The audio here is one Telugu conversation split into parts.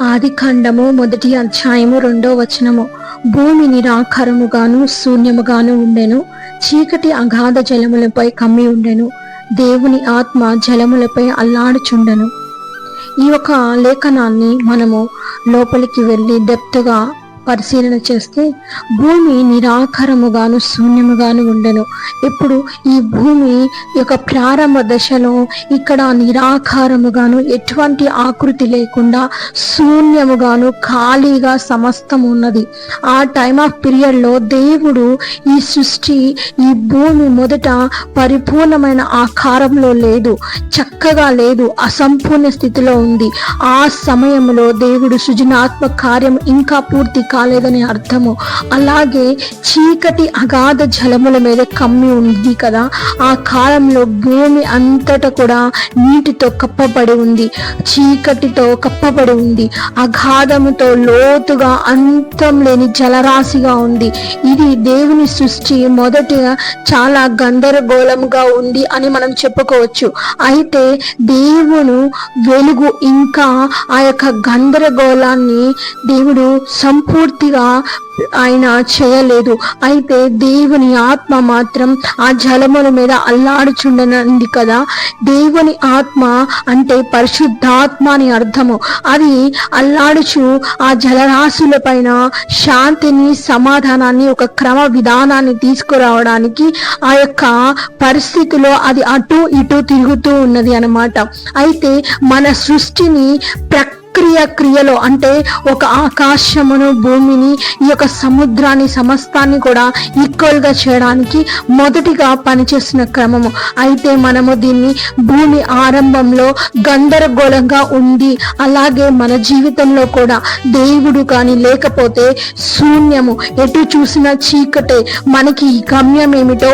ఆది ఖండము మొదటి అధ్యాయము రెండో వచనము. భూమి నిరాకారముగాను శూన్యముగాను ఉండెను. చీకటి అగాధ జలములపై కమ్మి ఉండెను. దేవుని ఆత్మ జలములపై అల్లాడుచుండెను. ఈ యొక్క లేఖనాన్ని మనము లోపలికి వెళ్ళి డెప్త్గా పరిశీలన చేస్తే భూమి నిరాకారముగాను శూన్యముగాను ఉండను. ఇప్పుడు ఈ భూమి యొక్క ప్రారంభ దశలో ఇక్కడ నిరాకారముగాను ఎటువంటి ఆకృతి లేకుండా శూన్యముగాను ఖాళీగా సమస్తం ఉన్నది. ఆ టైమ్ ఆఫ్ పీరియడ్లో దేవుడు ఈ సృష్టి ఈ భూమి మొదట పరిపూర్ణమైన ఆకారంలో లేదు. చక్కగా లేదు. అసంపూర్ణ స్థితిలో ఉంది. ఆ సమయంలో దేవుడు సృజనాత్మక కార్యం ఇంకా పూర్తి కాలేదని అర్థము. అలాగే చీకటి అగాధ జలముల మీద కమ్మి ఉంది కదా ఆ కాలంలో భూమి అంతటా కూడా నీటితో కప్పబడి ఉంది చీకటితో కప్పబడి ఉంది అగాధముతో లోతుగా అంతం లేని జలరాశిగా ఉంది. ఇది దేవుని సృష్టి మొదటిగా చాలా గందరగోళముగా ఉంది అని మనం చెప్పుకోవచ్చు. అయితే దేవుడు వెలుగు ఇంకా ఆ యొక్క గందరగోళాన్ని దేవుడు పూర్తిగా ఆయన చేయలేదు. అయితే దేవుని ఆత్మ మాత్రం ఆ జలముల మీద అల్లాడుచుండనంది కదా. దేవుని ఆత్మ అంటే పరిశుద్ధాత్మ అని అర్థము. అది అల్లాడుచు ఆ జలరాశుల పైన శాంతిని సమాధానాన్ని ఒక క్రమ విధానాన్ని తీసుకురావడానికి ఆ యొక్క పరిస్థితిలో అది అటు ఇటు తిరుగుతూ ఉన్నది అన్నమాట. అయితే మన సృష్టిని ప్రక్ క్రియ క్రియలో అంటే ఒక ఆకాశమును భూమిని ఈ యొక్క సముద్రాన్ని సమస్తాన్ని కూడా ఈక్వల్గా చేయడానికి మొదటిగా పనిచేసిన క్రమము. అయితే మనము దీన్ని భూమి ఆరంభంలో గందరగోళంగా ఉంది అలాగే మన జీవితంలో కూడా దేవుడు కానీ లేకపోతే శూన్యము ఎటు చూసినా చీకటే మనకి గమ్యం ఏమిటో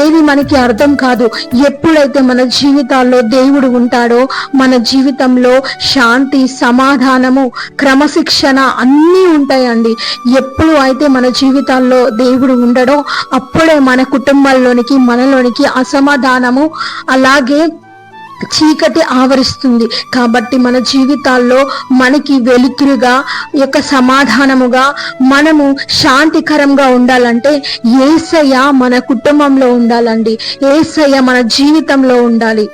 ఏది మనకి అర్థం కాదు. ఎప్పుడైతే మన జీవితాల్లో దేవుడు ఉంటాడో మన జీవితంలో శాంతి సమాధానము క్రమశిక్షణ అన్నీ ఉంటాయండి. ఎప్పుడు అయితే మన జీవితాల్లో దేవుడు ఉండడో అప్పుడే మన కుటుంబాల్లోనికి మనలోనికి అసమాధానము అలాగే చీకటి ఆవరిస్తుంది. కాబట్టి మన జీవితాల్లో మనకి వెలుతురుగా యొక్క సమాధానముగా మనము శాంతికరంగా ఉండాలంటే ఏసయ్య మన కుటుంబంలో ఉండాలండి. ఏసయ్య మన జీవితంలో ఉండాలి.